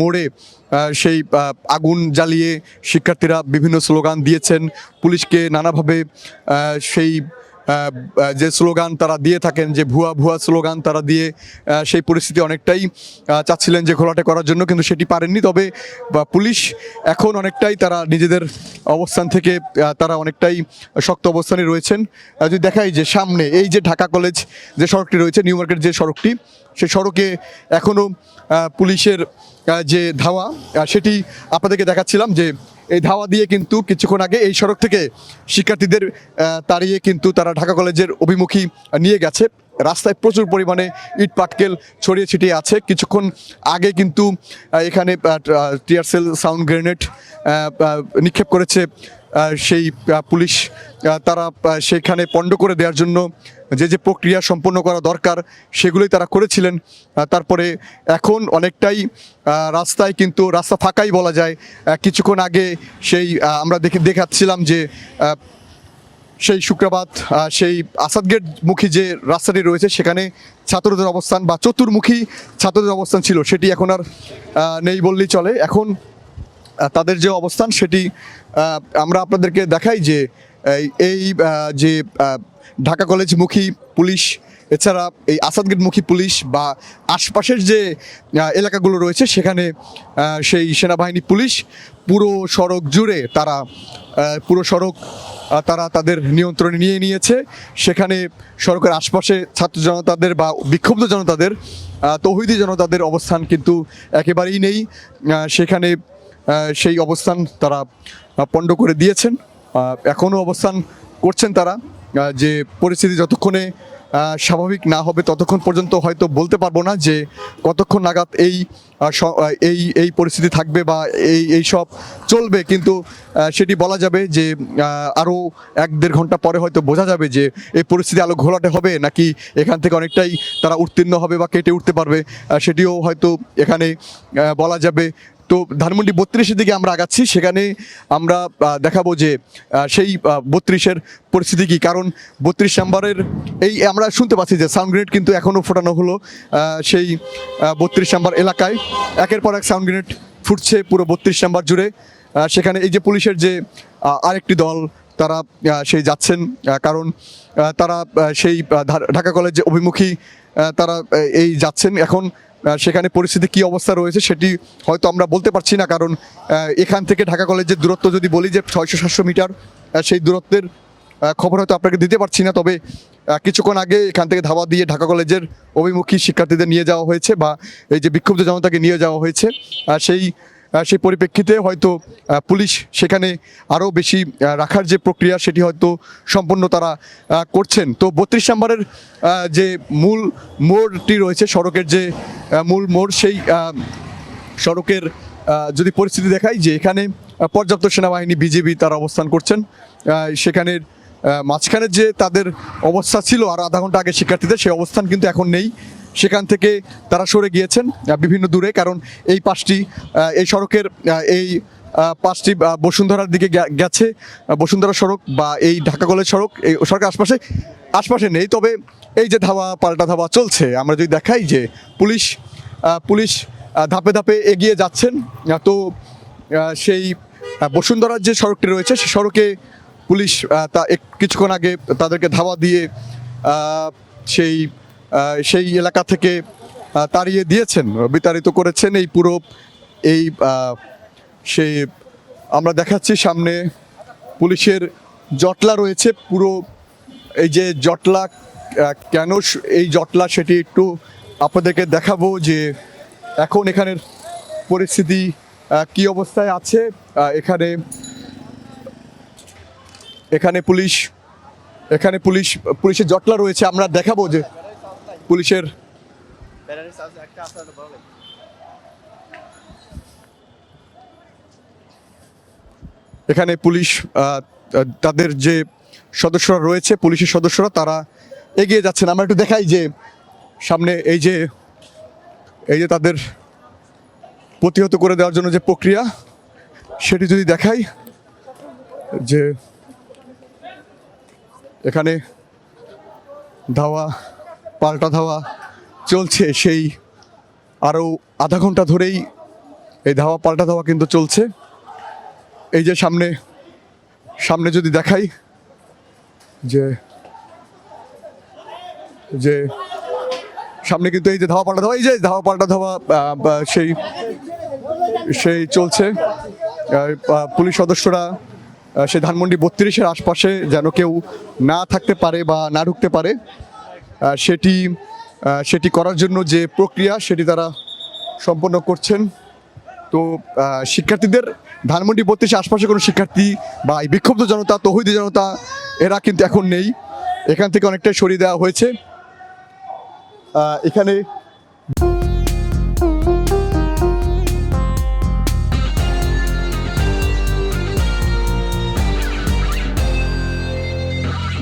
মোড়ে সেই আগুন জ্বালিয়ে শিক্ষার্থীরা বিভিন্ন স্লোগান দিয়েছেন। পুলিশকে নানাভাবে সেই যে স্লোগান তারা দিয়ে থাকেন, যে ভুয়া ভুয়া স্লোগান তারা দিয়ে সেই পরিস্থিতি অনেকটাই চাচ্ছিলেন যে ঘোলাটে করার জন্য, কিন্তু সেটি পারেননি। তবে পুলিশ এখন অনেকটাই তারা নিজেদের অবস্থান থেকে তারা অনেকটাই শক্ত অবস্থানে রয়েছেন। যদি দেখাই যে সামনে, এই যে ঢাকা কলেজ যে সড়কটি রয়েছে, নিউ মার্কেট যে সড়কটি, সেই সড়কে এখনও পুলিশের যে ধাওয়া সেটি আপনাদেরকে দেখাচ্ছিলাম যে এই ধাওয়া দিয়ে কিন্তু কিছুক্ষণ আগে এই সড়ক থেকে শিক্ষার্থীদের তাড়িয়ে কিন্তু তারা ঢাকা কলেজের অভিমুখী নিয়ে গেছে। রাস্তায় প্রচুর পরিমাণে ইট পাটকেল ছড়িয়ে ছিটিয়ে আছে। কিছুক্ষণ আগে কিন্তু এখানে টিয়ার সেল সাউন্ড গ্রেনেড নিক্ষেপ করেছে সেই পুলিশ। তারা সেখানে পণ্ড করে দেওয়ার জন্য যে যে প্রক্রিয়া সম্পন্ন করা দরকার, সেগুলোই তারা করেছিলেন। তারপরে এখন অনেকটাই রাস্তায় কিন্তু, রাস্তা ফাঁকাই বলা যায়। কিছুক্ষণ আগে সেই আমরা দেখে দেখাচ্ছিলাম যে সেই শুক্রবাদ সেই আসাদ গেট মুখী যে রাস্তাটি রয়েছে, সেখানে ছাত্রদের অবস্থান বা চতুর্মুখী ছাত্রদের অবস্থান ছিল, সেটি এখন আর নেই বললেই চলে। এখন তাদের যে অবস্থান, সেটি আমরা আপনাদেরকে দেখাই যে, এই- যে ঢাকা কলেজমুখী পুলিশ এছাড়া এই আসাদগেটমুখী পুলিশ বা আশপাশের যে এলাকাগুলো রয়েছে, সেখানে সেই সেনাবাহিনী পুলিশ পুরো সড়ক জুড়ে তারা পুরো সড়ক তারা তাদের নিয়ন্ত্রণে নিয়ে নিয়েছে। সেখানে সড়কের আশপাশে ছাত্র জনতাদের বা বিক্ষুব্ধ জনতাদের তৌহিদি জনতাদের অবস্থান কিন্তু একেবারেই নেই। সেখানে সেই অবস্থান তারা পণ্ড করে দিয়েছেন। এখনও অবস্থান করছেন তারা যে পরিস্থিতি যতক্ষণে স্বাভাবিক না হবে ততক্ষণ পর্যন্ত হয়তো বলতে পারব না যে কতক্ষণ নাগাদ এই এই এই পরিস্থিতি থাকবে বা এই এই সব চলবে। কিন্তু সেটি বলা যাবে যে আরও এক দেড় ঘণ্টা পরে হয়তো বোঝা যাবে যে এই পরিস্থিতি আলো ঘোলাটে হবে নাকি এখান থেকে অনেকটাই তারা উত্তীর্ণ হবে বা কেটে উঠতে পারবে। সেটিও হয়তো এখানে বলা যাবে। তো ধানমন্ডি বত্রিশের দিকে আমরা আগাচ্ছি। সেখানে আমরা দেখাবো যে সেই বত্রিশের পরিস্থিতি কী? কারণ বত্রিশ নাম্বারের এই আমরা শুনতে পাচ্ছি যে সাউন্ড গ্রেনেড কিন্তু এখনও ফোটানো হলো সেই বত্রিশ নাম্বার এলাকায়। একের পর এক সাউন্ড গ্রেনেড ফুটছে পুরো বত্রিশ নাম্বার জুড়ে। সেখানে এই যে পুলিশের যে আরেকটি দল, তারা সেই যাচ্ছেন কারণ তারা সেই ঢাকা কলেজ অভিমুখী তারা এই যাচ্ছেন। এখন সেখানে পরিস্থিতি কি অবস্থা রয়েছে সেটি হয়তো আমরা বলতে পারছি না, কারণ এখান থেকে ঢাকা কলেজের দূরত্ব যদি বলি যে ছয়শো সাতশো মিটার সেই দূরত্বের খবর হয়তো আপনাকে দিতে পারছি না, তবে কিছুক্ষণ আগে এখান থেকে ধাওয়া দিয়ে ঢাকা কলেজের অভিমুখী শিক্ষার্থীদের নিয়ে যাওয়া হয়েছে বা এই যে বিক্ষুব্ধ জনতাকে নিয়ে যাওয়া হয়েছে। সেই সেই পরিপ্রেক্ষিতে হয়তো পুলিশ সেখানে আরও বেশি রাখার যে প্রক্রিয়া সেটি হয়তো সম্পূর্ণ তারা করছেন। তো বত্রিশ নম্বরের যে মূল মোড়টি রয়েছে, সড়কের যে মূল মোড় সেই সড়কের যদি পরিস্থিতি দেখাই যে এখানে পর্যাপ্ত সেনাবাহিনী বিজেপি তারা অবস্থান করছেন। সেখানের আহ, মাঝখানের যে তাদের অবস্থা ছিল আর আধা ঘণ্টা আগে শিক্ষার্থীদের সেই অবস্থান কিন্তু এখন নেই। সেখান থেকে তারা সরে গিয়েছেন বিভিন্ন দূরে কারণ এই পাশটি এই সড়কের এই পাঁচটি বসুন্ধরার দিকে গেছে বসুন্ধরা সড়ক বা এই ঢাকা কলেজ সড়ক এই সড়কের আশপাশে আশপাশে নেই। তবে এই যে ধাওয়া পাল্টা ধাওয়া চলছে আমরা যদি দেখাই যে পুলিশ পুলিশ ধাপে ধাপে এগিয়ে যাচ্ছেন তো সেই বসুন্ধরার যে সড়কটি রয়েছে সে সড়কে পুলিশ তা কিছুক্ষণ আগে তাদেরকে ধাওয়া দিয়ে সেই সেই এলাকা থেকে তাড়িয়ে দিয়েছেন, বিতাড়িত করেছেন। এই পুরো, এই সেই আমরা দেখাচ্ছি সামনে পুলিশের জটলা রয়েছে। পুরো এই যে জটলা কেন এই জটলা সেটি একটু আপনাদেরকে দেখাবো যে এখন এখানের পরিস্থিতি কি অবস্থায় আছে। এখানে এখানে পুলিশ এখানে পুলিশ, পুলিশের জটলা রয়েছে, আমরা দেখাবো যে পুলিশের এখানে পুলিশ তাদের যে সদস্যরা রয়েছে, পুলিশের সদস্যরা, তারা এগিয়ে যাচ্ছেন। আমরা একটু দেখাই যে সামনে এই যে এই যে তাদের প্রতিহত করে দেওয়ার জন্য যে প্রক্রিয়া, সেটি যদি দেখাই যে এখানে ধাওয়া, পাল্টা ধাওয়া চলছে সেই আরও আধা ঘণ্টা ধরেই এই ধাওয়া, পাল্টা ধাওয়া কিন্তু চলছে। এই যে সামনে সামনে যদি দেখাই যে যে সামনে কিন্তু এই যে ধাওয়া, পাল্টা ধাওয়া, এই যে ধাওয়া, পাল্টা ধাওয়া সেই সেই চলছে। পুলিশ সদস্যরা সেই ধানমন্ডি বত্রিশের আশপাশে যেন কেউ না থাকতে পারে বা না ঢুকতে পারে। সেটি সেটি করার জন্য যে প্রক্রিয়া, সেটি তারা সম্পন্ন করছেন। তো শিক্ষার্থীদের ধানমন্ডি বত্রিশের আশপাশে কোনো শিক্ষার্থী বা এই বিক্ষুব্ধ জনতা, তহিদি জনতা, এরা কিন্তু এখন নেই। এখান থেকে অনেকটাই সরিয়ে দেওয়া হয়েছে। এখানে